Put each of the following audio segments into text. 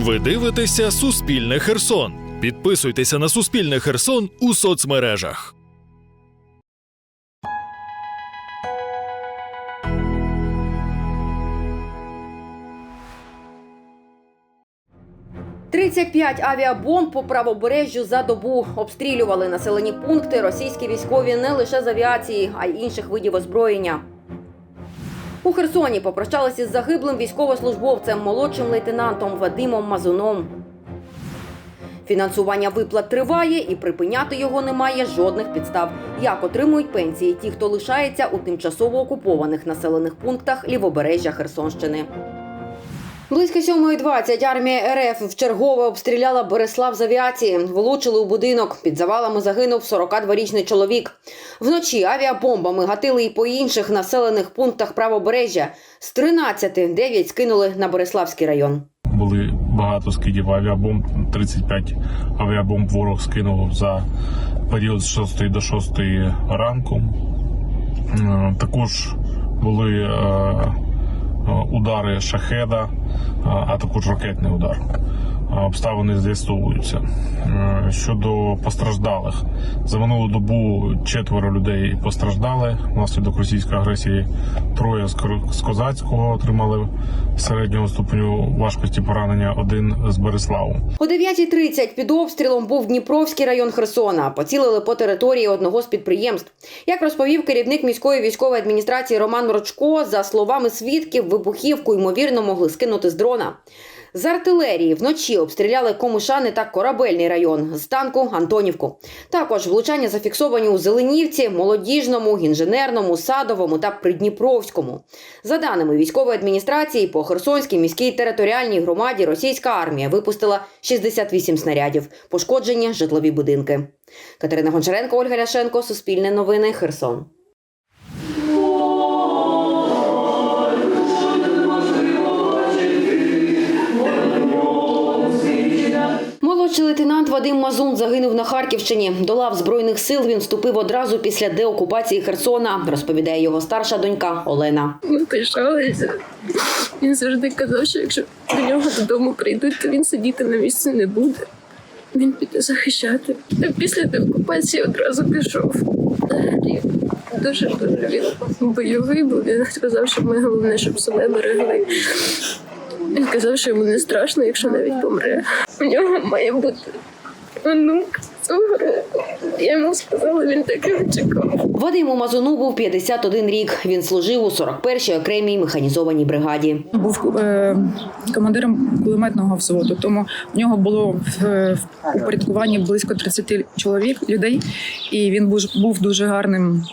Ви дивитеся Суспільне Херсон. Підписуйтеся на Суспільне Херсон у соцмережах. – 35 авіабомб по правобережжю за добу обстрілювали населені пункти російські військові не лише з авіації, а й інших видів озброєння. У Херсоні попрощалися з загиблим військовослужбовцем, молодшим лейтенантом Вадимом Мазуном. Фінансування виплат триває і припиняти його немає жодних підстав. Як отримують пенсії ті, хто лишається у тимчасово окупованих населених пунктах лівобережжя Херсонщини. Близько 7.20 армія РФ вчергове обстріляла Береслав з авіації. Влучили у будинок. Під завалами загинув 42-річний чоловік. Вночі авіабомбами гатили і по інших населених пунктах правобережжя. З 13 9 скинули на Береславський район. були багато скидів авіабомб. 35 авіабомб ворог скинув за період з 6 до 6 ранку. Також були е, удари шахеда, е, а також ракетний удар. Обставини з'ясовуються. Е, Щодо постраждалих, за минулу добу четверо людей постраждали внаслідок російської агресії. Троє з Козацького отримали середнього ступеню важкості поранення, один з Береславу. О 9.30 під обстрілом був Дніпровський район Херсона. Поцілили по території одного з підприємств. Як розповів керівник міської військової адміністрації Роман Рочко, за словами свідків, вибухівку ймовірно могли скинути з дрона. З артилерії вночі обстріляли Комишани та Корабельний район, з танку Антонівку. Також влучання зафіксовані у Зеленівці, Молодіжному, Інженерному, Садовому та Придніпровському. За даними військової адміністрації, по Херсонській міській територіальній громаді російська армія випустила 68 снарядів, пошкоджені житлові будинки. Катерина Гончаренко, Ольга Ляшенко, Суспільне новини, Херсон. Молодший лейтенант Вадим Мазун загинув на Харківщині. До лав збройних сил він вступив одразу після деокупації Херсона, розповідає його старша донька Олена. Ми пишалися. Він завжди казав, що якщо до нього додому прийдуть, то він сидіти на місці не буде. Він піде захищати. Після деокупації одразу пішов. Дуже дуже він бойовий був. Він сказав, що ми головне, щоб себе берегли. Він казав, що йому не страшно, якщо навіть помре. У нього має бути онук цього року. Я йому сказала, він таки чекав. Вадиму Мазуну був 51 рік. Він служив у 41-й окремій механізованій бригаді. був е, командиром кулеметного взводу, тому в нього було в, в упорядкуванні близько 30 чоловік людей, і він був, був дуже гарним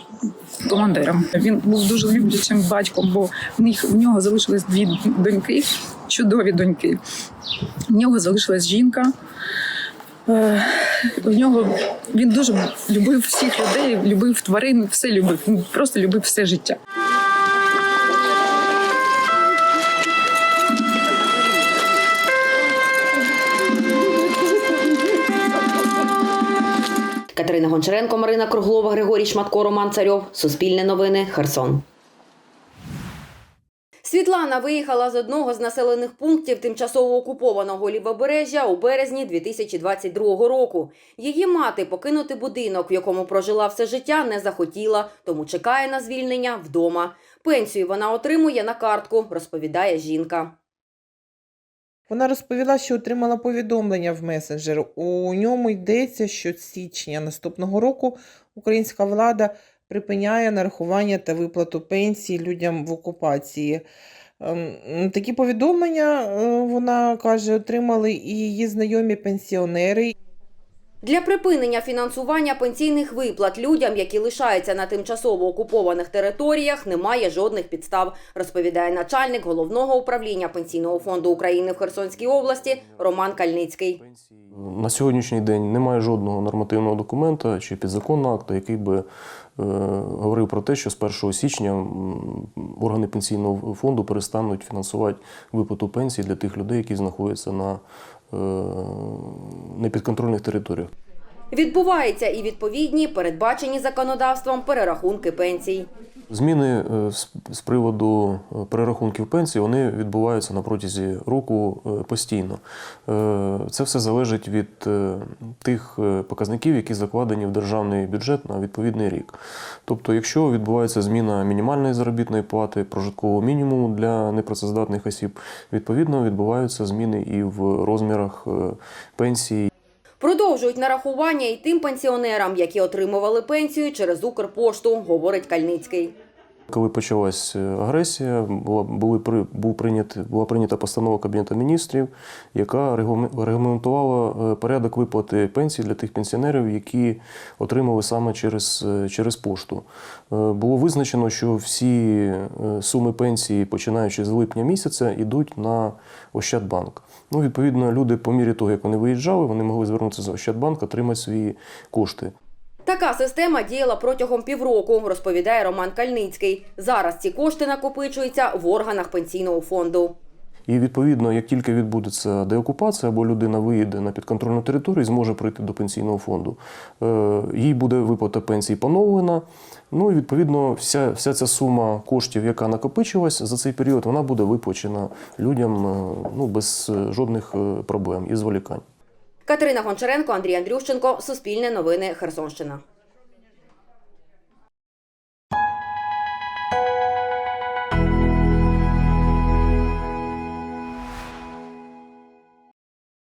командиром. Він був дуже люблячим батьком, бо в них в нього залишились дві доньки, чудові доньки. В нього залишилась жінка. Е, В нього він дуже любив всіх людей, любив тварин, все любив. Він просто любив все життя. Катерина Гончаренко, Марина Круглова, Григорій Шматко, Роман Царьов. Суспільне новини, Херсон. Світлана виїхала з одного з населених пунктів тимчасово окупованого лівобережжя у березні 2022 року. Її мати покинути будинок, в якому прожила все життя, не захотіла, тому чекає на звільнення вдома. Пенсію вона отримує на картку, розповідає жінка. Вона розповіла, що отримала повідомлення в месенджер. У ньому йдеться, що з січня наступного року українська влада припиняє нарахування та виплату пенсій людям в окупації. Ем, Такі повідомлення, е, вона каже, отримали і її знайомі пенсіонери. Для припинення фінансування пенсійних виплат людям, які лишаються на тимчасово окупованих територіях, немає жодних підстав, розповідає начальник головного управління пенсійного фонду України в Херсонській області Роман Кальницький. На сьогоднішній день немає жодного нормативного документа чи підзаконного акту, який би е, говорив про те, що з 1 січня органи пенсійного фонду перестануть фінансувати виплату пенсій для тих людей, які знаходяться на непідконтрольних територіях. Відбуваються і відповідні передбачені законодавством перерахунки пенсій. Зміни е, з- приводу е, перерахунків пенсій вони відбуваються на протязі року е, постійно. Це все залежить від тих показників, які закладені в державний бюджет на відповідний рік. Тобто, якщо відбувається зміна мінімальної заробітної плати, прожиткового мінімуму для непрацездатних осіб, відповідно відбуваються зміни і в розмірах пенсій. Продовжують нарахування і тим пенсіонерам, які отримували пенсію через Укрпошту, говорить Кальницький. Коли почалась е, агресія, була, були, при- був прийнят, була прийнята постанова Кабінету міністрів, яка регламентувала е, порядок виплати пенсій для тих пенсіонерів, які отримали саме через, е, через пошту. Було визначено, що всі суми пенсії, починаючи з липня місяця, йдуть на Ощадбанк. Ну, відповідно, люди по мірі того, як вони виїжджали, вони могли звернутися за Ощадбанк, отримати свої кошти. Така система діяла протягом півроку, розповідає Роман Кальницький. Зараз ці кошти накопичуються в органах пенсійного фонду. І відповідно, як тільки відбудеться деокупація або людина виїде на підконтрольну територію, і зможе прийти до пенсійного фонду, е, їй буде виплата пенсії поновлена. Ну і відповідно, вся, вся ця сума коштів, яка накопичилась за цей період, вона буде виплачена людям е, ну, без е, жодних проблем і зволікань. Катерина Гончаренко, Андрій Андрющенко, Суспільне новини, Херсонщина.